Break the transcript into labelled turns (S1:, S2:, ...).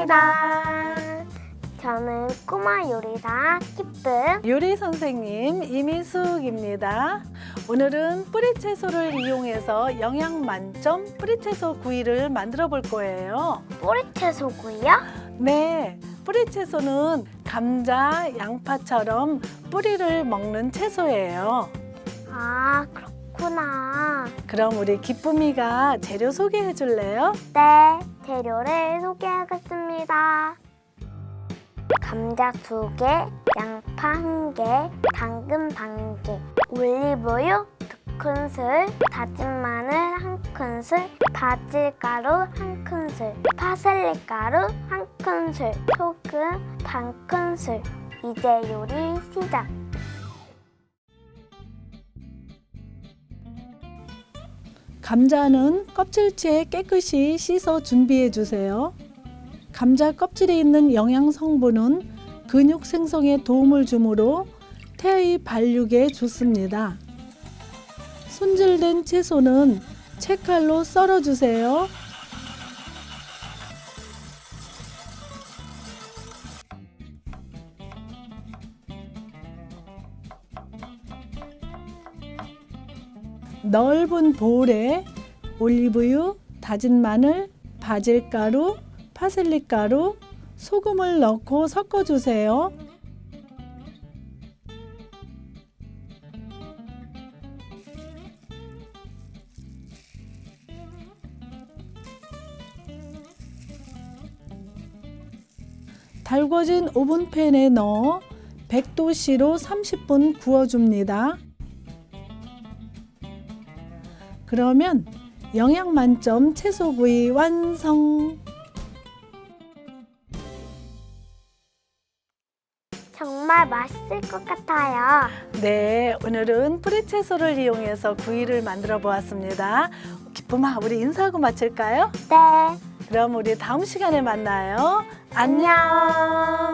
S1: 반갑습니다. 저는 꼬마 요리사 기쁨.
S2: 요리 선생님 이미숙입니다. 오늘은 뿌리채소를 이용해서 영양 만점 뿌리채소 구이를 만들어 볼 거예요.
S1: 뿌리채소 구이요?
S2: 네, 뿌리채소는 감자, 양파처럼 뿌리를 먹는 채소예요.
S1: 아, 그렇구나.
S2: 그럼 우리 기쁨이가 재료 소개해 줄래요?
S1: 네, 재료를 소개하겠습니다. 감자 두 개, 양파 한 개, 당근 반 개, 올리브유 두 큰술, 다진 마늘 한 큰술, 바질가루 한 큰술, 파슬리 가루 한 큰술, 소금 반 큰술. 이제 요리 시작.
S2: 감자는 껍질째 깨끗이 씻어 준비해 주세요. 감자 껍질에 있는 영양 성분은 근육 생성에 도움을 주므로 태의 발육에 좋습니다. 손질된 채소는 채칼로 썰어 주세요. 넓은 볼에 올리브유, 다진 마늘, 바질가루, 파슬리가루, 소금을 넣고 섞어주세요. 달궈진 오븐팬에 넣어 100도씨로 30분 구워줍니다. 그러면 영양 만점 채소구이 완성!
S1: 정말 맛있을 것 같아요.
S2: 네, 오늘은 뿌리채소를 이용해서 구이를 만들어 보았습니다. 기쁨아, 우리 인사하고 마칠까요?
S1: 네.
S2: 그럼 우리 다음 시간에 만나요. 안녕!